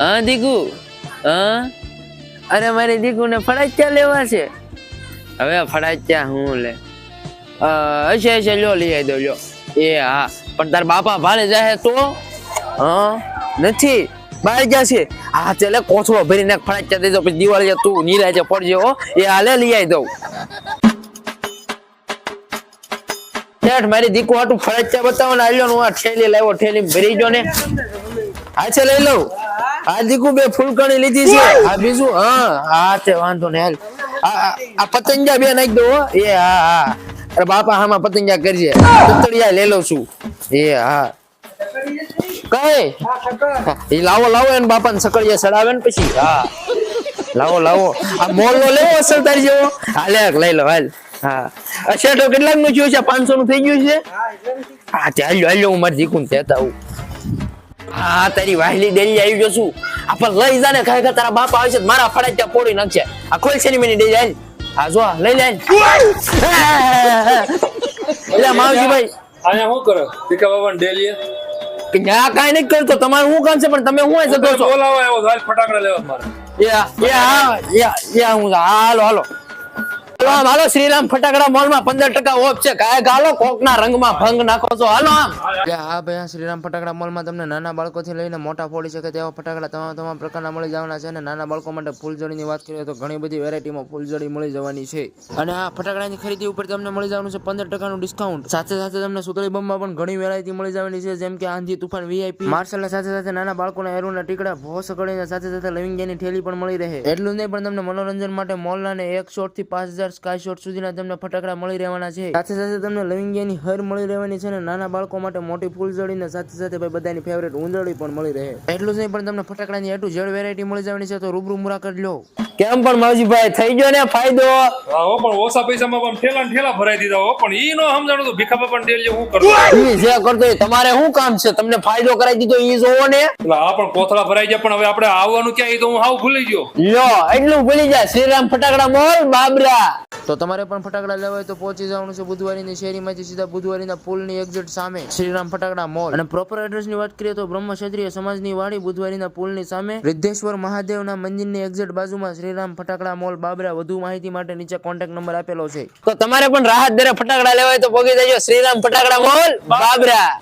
હા, દીકુ? હા? અરે, મારી દીકુને ફળાચ્યા લેવા છે. હવે ફળાચ્યા હું લે. હશે હશે, લ્યો, લઈ આવી દો, લ્યો. એ, હા. પણ તાર બાપા ભારે જાહે તો? હા? નથી? બહાર જશે હા ચાલે કોથળો ભરીને ફળાચ્યા દેજો, પછી દિવાળી તું નિરાજે પડજે, હો. એ હાલે લઈ આવી દઉં. શેઠ મારી દીકુ હાટું ફરજિયા બતાવો ને આવ્યો હું આ ઠેલી લાવ્યો ઠેલી ભરી જો ને. હા છે લઈ લઉં. આ દીકુ બે ફૂલકણી લીધી છે. આ બીજું હા હા તે વાંધો ને હાલ. આ- પતંગિયા બે નાખી દો એ હા હા. અરે બાપા હામાં પતંગિયા કરજે તતડિયા લઈ લઉં છું. એ હા. કઈ? એ લાવો લાવો એને બાપા ને સકળિયા ચડાવે ને પછી. હા. લાવો લાવો. આ મોલ નો લેવો અસર તારી જેવો? હાલે લઈ લો હાલ. હા. અચ્છા તો કેટલાકનું થયું છે? પાંચસો નું થઈ ગયું છે? હા તે હાલ્યો હાલ્યો હું મારી દીકું તેતા હું હા તારી વાહલી ડેલી આવી જો છું. આપણ લઈ જા ને ખાય તારા બાપ આવે છે મારા ફડા ત્યાં પોડી નાખશે આ ખોલ છે ની મેની ડેલી જાય હા જો લઈ લે. એટલે માવજી ભાઈ અહીંયા શું કરો? ટીકા બાબા ડેલી કે ન્યા કાંઈ નથી કરતો તમારું શું કામ છે પણ તમે શું શકો છો? બોલાવો આવ્યો ફટાકડા લેવા મારે. યા યા યા યા હું હાલો હાલો. હાલો આમ હાલો શ્રીરામ ફટાકડા મોલમાં પંદર ટકા ઓફ છે. કાય ગાલો કોક ના રંગમાં ભંગ નાખો છો. હાલો હા ભાઈ શ્રીરામ ફટાકડા મોલમાં તમને નાના બાળકોથી લઈને મોટા ફોડી શકે તેવા ફટાકડા તમામ તમામ પ્રકારના મળી જવાના છે અને નાના બાળકો માટે ફૂલઝડીની વાત કરીએ તો ઘણી બધી વેરાયટીમાં ફૂલજોડી મળી જવાની છે. અને આ ફટાકડાની ખરીદી ઉપર તમને મળી જવાનું છે પંદર ટકાનું ડિસ્કાઉન્ટ સાથે સાથે તમને સુતળી બમમાં પણ ઘણી વેરાયટી મળી જવાની છે, જેમ કે આંધી તુફાન વીઆઈપી માર્શલ સાથે સાથે નાના બાળકોના એરોના ટીકડા, ભોસ કડીને સાથે સાથે લવિંગિયાની ઠેલી પણ મળી રહે. એટલું નહીં પણ તમને મનોરંજન માટે મોલના ને એક શોટથી પાંચ હજાર સ્કાય શોટ સુધીના તમને ફટાકડા મળી રહેવાના છે. સાથે સાથે તમને લવિંગિયાની હર મળી રહેવાની છે અને નાના બાળકો માટે મોટી ફૂલઝડી ને સાથે સાથે ભાઈ બધાની ફેવરેટ ઉંદરડી પણ મળી રહે. એટલું જ નહીં પણ તમને ફટાકડાની એટલું જળ વેરાયટી મળી જવાની છે તો રૂબરૂ મુલાકાત લો. કેમ પણ માવજીભાઈ થઈ ગયો ને ફાયદો? હા પણ ઓછા પૈસામાં પણ ઠેલા ઠેલા ભરાઈ દીધા હો પણ ઈ નો સમજાણું તો ભીખા બાબા ડેલીએ હું કરું. ઈ જે કરતો તમારે શું કામ છે? તમને ફાયદો કરાવી દીધો ઈ જોવો ને. હા પણ કોથળા ભરાઈ ગયા પણ હવે આપણે આવવાનું ક્યાં ઈ તો હું હાવ ભૂલી ગયો. લ્યો એટલું ભૂલી જાય. શ્રીરામ ફટાકડા મોલ બાબરા. તો તમારે પણ ફટાકડા લેવા હોય તો પહોંચી જવાનું છે બુધવારીની શેરીમાંથી સીધા બુધવારીના પુલની એક્ઝિટ સામે શ્રીરામ ફટાકડા મોલ અને પ્રોપર એડ્રેસની વાત કરીએ તો બ્રહ્મ ક્ષત્રિય સમાજની વાડી બુધવારીના પુલની સામે. રિદ્ધેશ્વર મહાદેવના મંદિરની એક્ઝિટ બાજુમાં શ્રીરામ ફટાકડા મોલ બાબરા. વધુ માહિતી માટે નીચે કોન્ટેક્ટ નંબર આપેલો છે. તો તમારે પણ રાહત દરે ફટાકડા લેવા હોય તો પગી જજો. શ્રીરામ ફટાકડા મોલ બાબરા.